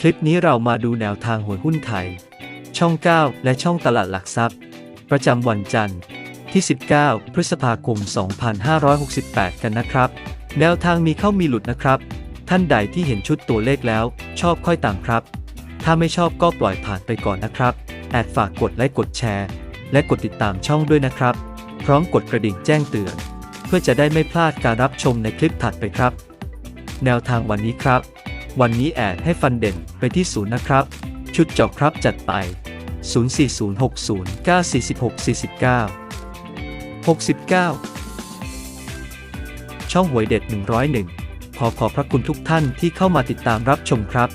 คลิปนี้เรามาดูแนวทางหวยหุ้นไทย ช่อง 9 และช่องตลาดหลักทรัพย์ ประจำวันจันทร์ที่ 19 พฤษภาคม 2568 กันนะครับ แนวทางมีเข้ามีหลุดนะครับ ท่านใดที่เห็นชุดตัวเลขแล้ว ชอบค่อยตามครับ ถ้าไม่ชอบก็ปล่อยผ่านไปก่อนนะครับ แอดฝากกดไลค์กดแชร์ และกดติดตามช่องด้วยนะครับ พร้อมกดกระดิ่งแจ้งเตือน เพื่อจะได้ไม่พลาดการรับชมในคลิปถัดไปครับ แนวทางวันนี้ครับ วันนี้แอดให้ฟันเด่นไปที่ศูนย์นะครับ ชุดเจาะครับจัดไป 04060 946 49 69 ช่องหวยเด็ด 101 ขอขอบพระคุณทุกท่านที่เข้ามาติดตามรับชมครับ